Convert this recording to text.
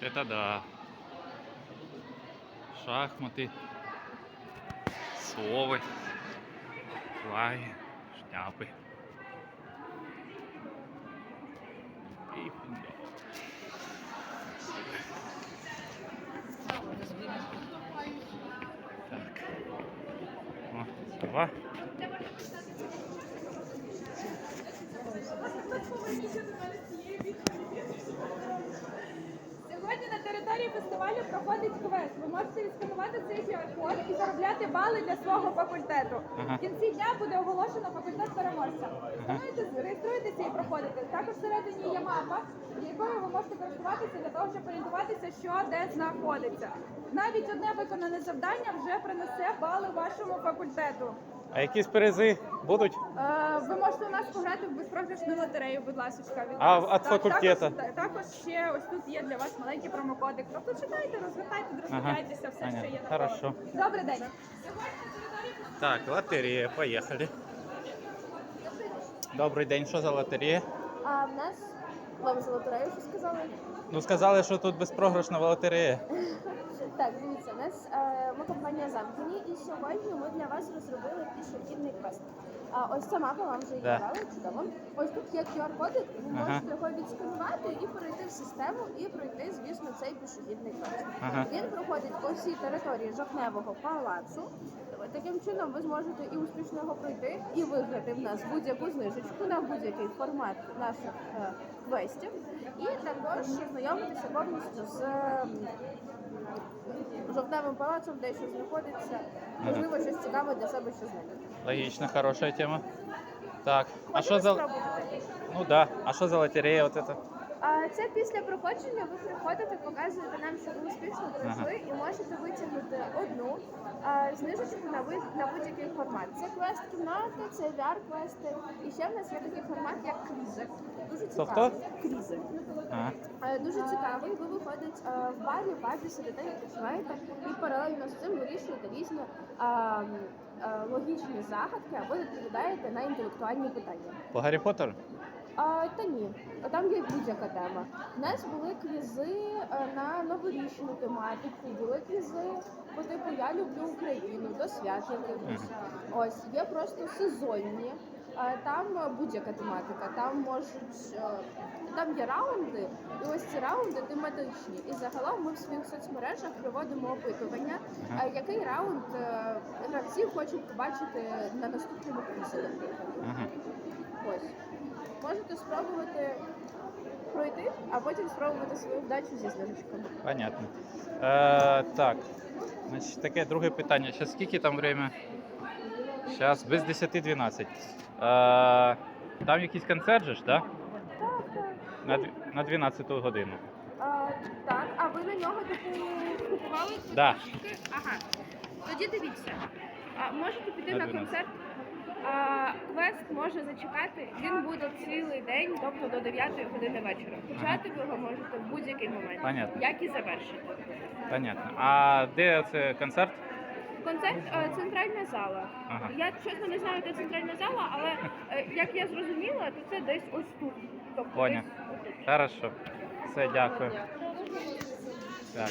Это да. Шахматы, совы, флаги, шляпы. И фундук. Так. О, два. Сьогодні Території проходить квест. Ви можете відсканувати цей QR-код і заробляти бали для свого факультету. В кінці дня буде оголошено факультет переможця. Скануєте, реєструєтеся і проходите. Також всередині є мапа, якою ви можете користуватися для того, щоб орієнтуватися, що де знаходиться. Навіть одне виконане завдання вже принесе бали вашому факультету. А якісь призи будуть? Е, ви можете у нас пограти в безпрограшну лотерею, будь ласка, від А нас. від Так, факультету? Також, також ще ось тут є для вас маленький промокодик. Тобто читайте, розвертайте, роздивляйтеся, все, що є на Хорошо. Добрий день. Так, лотерея, поїхали. Добрий день, що за лотерея? А в нас вам за лотерею що сказали? Ну сказали, що тут безпрограшна лотерея. Так, дивіться, у нас е, ми компанія замкнені, і сьогодні ми для вас розробили пішохідний квест. А ось ця мапа вам вже її Да. чудово. Ось тут є QR-коди, ви Ага. можете його відсканувати і перейти в систему і пройти, звісно, цей пішохідний квест. Ага. Він проходить по всій території жовтневого палацу. Таким чином ви зможете і успішно його пройти, і виграти в нас будь-яку знижечку на будь-який формат наших е, квестів, і також знайомитися повністю з жовтневим палацом, де що знаходиться. Можливо, щось цікаве для себе що знайдете. Логічно, хороша тема. Так, а що за. Ну да. А що за лотерея вот это? А це після проходження ви приходите, показуєте нам, що ви успішно пройшли, і можете витягнути одну а, знижечку на ви- на будь-який формат. Це квест кімнати, це VR-квести. І ще в нас є такий формат, як крізик. Дуже цікавий. Крізик. Ага. Е, Дуже цікавий. Ви виходить е, в барі, в пабі сидите, відпочиваєте і паралельно з цим вирішуєте різні а, е, логічні загадки або відповідаєте на інтелектуальні питання. По Гаррі Поттеру? А, та ні, там є будь-яка тема. У нас були квізи е, на новорічну тематику, були квізи по типу Я люблю Україну, до свят якихось. Ось є просто сезонні. Там е, будь-яка тематика, там можуть е, там є раунди, і ось ці раунди тематичні. І загалом ми в своїх соцмережах проводимо опитування, Ага. е, який раунд гравці хочуть побачити на наступному наприклад. Ага. Ось. Можете спробувати пройти, а потім спробувати свою вдачу зі знижечками. Понятно. Е, так. Значить, таке друге питання. Зараз скільки там время? Зараз без 10-12. Е, там якийсь концерт же ж. Так. На, дві- на 12 годину. А, так, а ви на нього типу купували Да. квиточки? Ага. Тоді дивіться. А, можете піти На на 12. концерт. А, квест може зачекати. Він буде цілий день, тобто до 9 години вечора. Почати ви його можете в будь-який момент, Понятно. як і завершити. Понятно. А де це концерт? Концерт е, центральна зала. Ага. Я чесно не знаю, де центральна зала, але е, як я зрозуміла, то це десь ось тут. Тобто Поняв. десь. Хорошо. Все, дякую. Так.